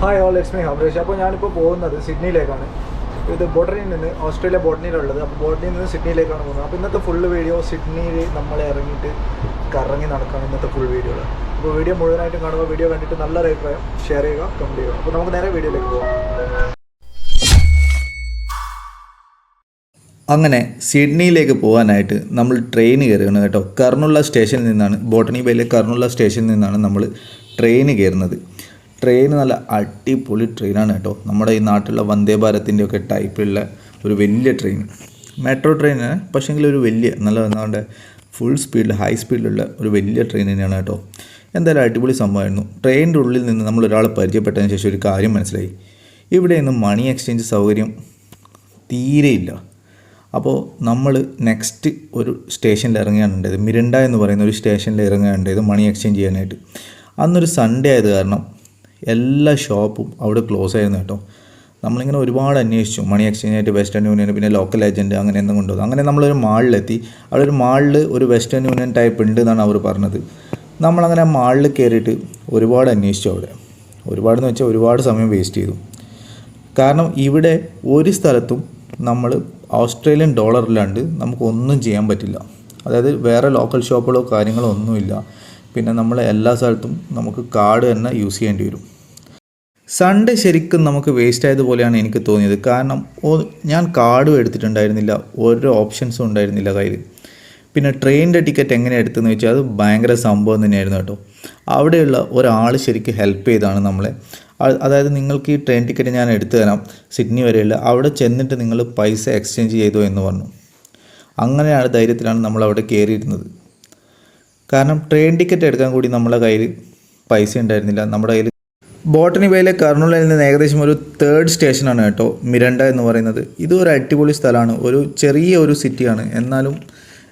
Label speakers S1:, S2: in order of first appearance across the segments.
S1: Hi all Lakshmi മീ ഹബ്രേഷ് അപ്പോൾ ഞാനിപ്പോൾ പോകുന്നത് സിഡ്നിയിലേക്കാണ്. ഇത് ബോട്ടണിയിൽ നിന്ന് ഓസ്ട്രേലിയ ബോട്ടണിയിലുള്ളത് അപ്പോൾ ബോട്ടണിയിൽ നിന്ന് സിഡ്നിയിലേക്കാണ് പോകുന്നത്. അപ്പോൾ ഇന്നത്തെ ഫുൾ വീഡിയോ സിഡ്നിയിൽ നമ്മൾ ഇറങ്ങിയിട്ട് കറങ്ങി നടക്കുകയാണ് ഇന്നത്തെ ഫുൾ വീഡിയോ അപ്പോൾ വീഡിയോ മുഴുവനായിട്ടും കാണുക വീഡിയോ കണ്ടിട്ട് നല്ലൊരു അഭിപ്രായം ഷെയർ ചെയ്യുക കമന്റ് ചെയ്യുക. അപ്പോൾ നമുക്ക് നേരെ വീഡിയോയിലേക്ക് പോകാം
S2: അങ്ങനെ സിഡ്നിയിലേക്ക് പോകാനായിട്ട് നമ്മൾ ട്രെയിൻ കയറുകയാണ് കേട്ടോ. കർണുള്ള സ്റ്റേഷനിൽ നിന്നാണ് ബോട്ടണി ബേയിലെ കർണുള്ള സ്റ്റേഷനിൽ നിന്നാണ് നമ്മൾ ട്രെയിൻ കയറുന്നത്. ട്രെയിൻ നല്ല അടിപൊളി ട്രെയിനാണ് കേട്ടോ. നമ്മുടെ ഈ നാട്ടിലുള്ള വന്ദേ ഭാരതിന്റെ ഒക്കെ ടൈപ്പുള്ള ഒരു വലിയ ട്രെയിൻ മെട്രോ ട്രെയിനാണ് പക്ഷേങ്കിൽ ഒരു വലിയ നല്ല നമ്മുടെ ഫുൾ സ്പീഡിൽ ഹൈ സ്പീഡിലുള്ള ഒരു വലിയ ട്രെയിൻ തന്നെയാണ് കേട്ടോ. എന്തായാലും അടിപൊളി സംഭവമായിരുന്നു. ട്രെയിനിന്റെ ഉള്ളിൽ നിന്ന് നമ്മൾ ഒരാളെ പരിചയപ്പെട്ടതിന് ശേഷം ഒരു കാര്യം മനസ്സിലായി. ഇവിടെ നിന്ന് മണി എക്സ്ചേഞ്ച് സൗകര്യം തീരെയില്ല അപ്പോൾ നമ്മൾ നെക്സ്റ്റ് ഒരു സ്റ്റേഷനിൽ ഇറങ്ങുകയാണ് ഉണ്ടായത് മിരണ്ട എന്ന് പറയുന്ന ഒരു സ്റ്റേഷനിൽ ഇറങ്ങുകയാണ് ഉണ്ടായത് മണി എക്സ്ചേഞ്ച് ചെയ്യാനായിട്ട്. അന്നൊരു സൺഡേ ആയത് കാരണം എല്ലാ ഷോപ്പും അവിടെ ക്ലോസ് ആയിരുന്നു കേട്ടോ. നമ്മളിങ്ങനെ ഒരുപാട് അന്വേഷിച്ചു. മണി എക്സ്ചേഞ്ച് ആയിട്ട് വെസ്റ്റേൺ യൂണിയൻ പിന്നെ ലോക്കൽ ഏജന്റ് അങ്ങനെ എന്തും കൊണ്ടുവന്നു. അങ്ങനെ നമ്മളൊരു മാളിലെത്തി അവിടെ ഒരു മാളിൽ ഒരു വെസ്റ്റേൺ യൂണിയൻ ടൈപ്പ് ഉണ്ട് എന്നാണ് അവർ പറഞ്ഞത്. നമ്മളങ്ങനെ മാളിൽ കയറിയിട്ട് ഒരുപാട് അന്വേഷിച്ചു അവിടെ. ഒരുപാടെന്ന് വെച്ചാൽ ഒരുപാട് സമയം വേസ്റ്റ് ചെയ്തു. കാരണം ഇവിടെ ഒരു സ്ഥലത്തും നമ്മൾ ഓസ്ട്രേലിയൻ ഡോളറിലാണ്ട് നമുക്കൊന്നും ചെയ്യാൻ പറ്റില്ല. അതായത് വേറെ ലോക്കൽ ഷോപ്പുകളോ കാര്യങ്ങളോ ഒന്നുമില്ല. പിന്നെ നമ്മൾ എല്ലാ സ്ഥലത്തും നമുക്ക് കാർഡ് തന്നെ യൂസ് ചെയ്യേണ്ടി വരും. സൺഡേ ശരിക്കും നമുക്ക് വേസ്റ്റ് ആയതുപോലെയാണ് എനിക്ക് തോന്നിയത്. കാരണം ഞാൻ കാർഡും എടുത്തിട്ടുണ്ടായിരുന്നില്ല. ഓരോ ഓപ്ഷൻസും ഉണ്ടായിരുന്നില്ല കയ്യിൽ പിന്നെ ട്രെയിനിന്റെ ടിക്കറ്റ് എങ്ങനെ എടുത്തെന്ന് വെച്ചാൽ അത് ഭയങ്കര സംഭവം തന്നെയായിരുന്നു കേട്ടോ. അവിടെയുള്ള ഒരാൾ ശരിക്കും ഹെൽപ്പ് ചെയ്താണ് നമ്മളെ. അതായത് നിങ്ങൾക്ക് ഈ ട്രെയിൻ ടിക്കറ്റ് ഞാൻ എടുത്തു തരാം. സിഡ്നി വരെയുള്ള. അവിടെ ചെന്നിട്ട് നിങ്ങൾ പൈസ എക്സ്ചേഞ്ച് ചെയ്തോ എന്ന് പറഞ്ഞു. അങ്ങനെയാണ് ധൈര്യത്തിലാണ് നമ്മൾ അവിടെ കയറിയിരുന്നത് കാരണം ട്രെയിൻ ടിക്കറ്റ് എടുക്കാൻ കൂടി നമ്മളെ കയ്യിൽ പൈസ ഉണ്ടായിരുന്നില്ല. നമ്മുടെ കയ്യിൽ ബോട്ടണി ബേയിലെ കർണൂലിൽ നിന്ന് ഏകദേശം ഒരു തേർഡ് സ്റ്റേഷനാണ് കേട്ടോ മിരണ്ട എന്ന് പറയുന്നത്. ഇത് ഒരു അടിപൊളി സ്ഥലമാണ് ഒരു ചെറിയ ഒരു സിറ്റിയാണ്. എന്നാലും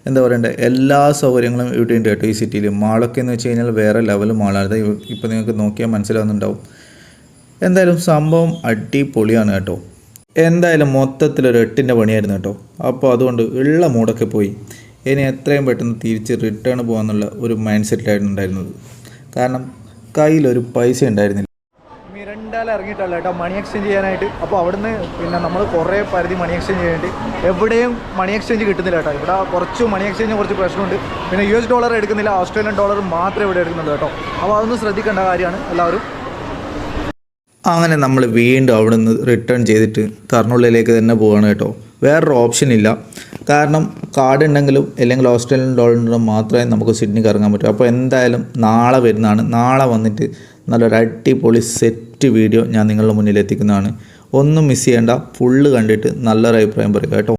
S2: എന്താ പറയണ്ടേ എല്ലാ സൗകര്യങ്ങളും ഇവിടെ ഉണ്ട് കേട്ടോ ഈ സിറ്റിയിൽ. മാളൊക്കെ എന്ന് വെച്ച് കഴിഞ്ഞാൽ വേറെ ലെവൽ മാളാണ് ഇപ്പോൾ നിങ്ങൾക്ക് നോക്കിയാൽ മനസ്സിലാവുന്നുണ്ടാവും. എന്തായാലും സംഭവം അടിപൊളിയാണ് കേട്ടോ. എന്തായാലും മൊത്തത്തിലൊരു എട്ടിന്റെ പണിയായിരുന്നു കേട്ടോ. അപ്പോൾ അതുകൊണ്ട് ഉള്ള മൂടൊക്കെ പോയി. ഇനി എത്രയും പെട്ടെന്ന് തിരിച്ച് റിട്ടേൺ പോകാമെന്നുള്ള ഒരു മൈൻഡ് സെറ്റിലായിരുന്നു ഉണ്ടായിരുന്നത്. കാരണം കയ്യിലൊരു പൈസ ഉണ്ടായിരുന്നില്ല.
S1: മിരണ്ടാൽ ഇറങ്ങിയിട്ടല്ല കേട്ടോ. മണി എക്സ്ചേഞ്ച് ചെയ്യാനായിട്ട്. അപ്പോൾ അവിടുന്ന് പിന്നെ നമ്മൾ കുറേ പരിധി മണി എക്സ്ചേഞ്ച് ചെയ്യേണ്ടി എവിടെയും മണി എക്സ്ചേഞ്ച് കിട്ടുന്നില്ല കേട്ടോ. ഇവിടെ കുറച്ച് മണി എക്സ്ചേഞ്ച് കുറച്ച് പ്രശ്നമുണ്ട്. പിന്നെ യു എസ് ഡോളർ എടുക്കുന്നില്ല. ഓസ്ട്രേലിയൻ ഡോളർ മാത്രമേ ഇവിടെ എടുക്കുന്നുള്ളൂ കേട്ടോ. അപ്പോൾ അതൊന്നും ശ്രദ്ധിക്കേണ്ട കാര്യമാണ് എല്ലാവരും.
S2: അങ്ങനെ നമ്മൾ വീണ്ടും അവിടെ നിന്ന് റിട്ടേൺ ചെയ്തിട്ട് കർണുള്ളിലേക്ക് തന്നെ പോവാണ് കേട്ടോ. വേറൊരു ഓപ്ഷൻ ഇല്ല. കാരണം കാർഡ് ഉണ്ടെങ്കിലും അല്ലെങ്കിൽ ഓസ്ട്രേലിയൻ ഡോളർ മാത്രമേ നമുക്ക് സിഡ്നിക്ക് ഇറങ്ങാൻ പറ്റൂ. അപ്പോൾ എന്തായാലും നാളെ വരുന്നതാണ്. നാളെ വന്നിട്ട് നല്ലൊരു അടിപൊളി സെറ്റ് വീഡിയോ ഞാൻ നിങ്ങളുടെ മുന്നിൽ എത്തിക്കുന്നതാണ്. ഒന്നും മിസ് ചെയ്യേണ്ട ഫുള്ള് കണ്ടിട്ട് നല്ലൊരു അഭിപ്രായം പറയുക കേട്ടോ.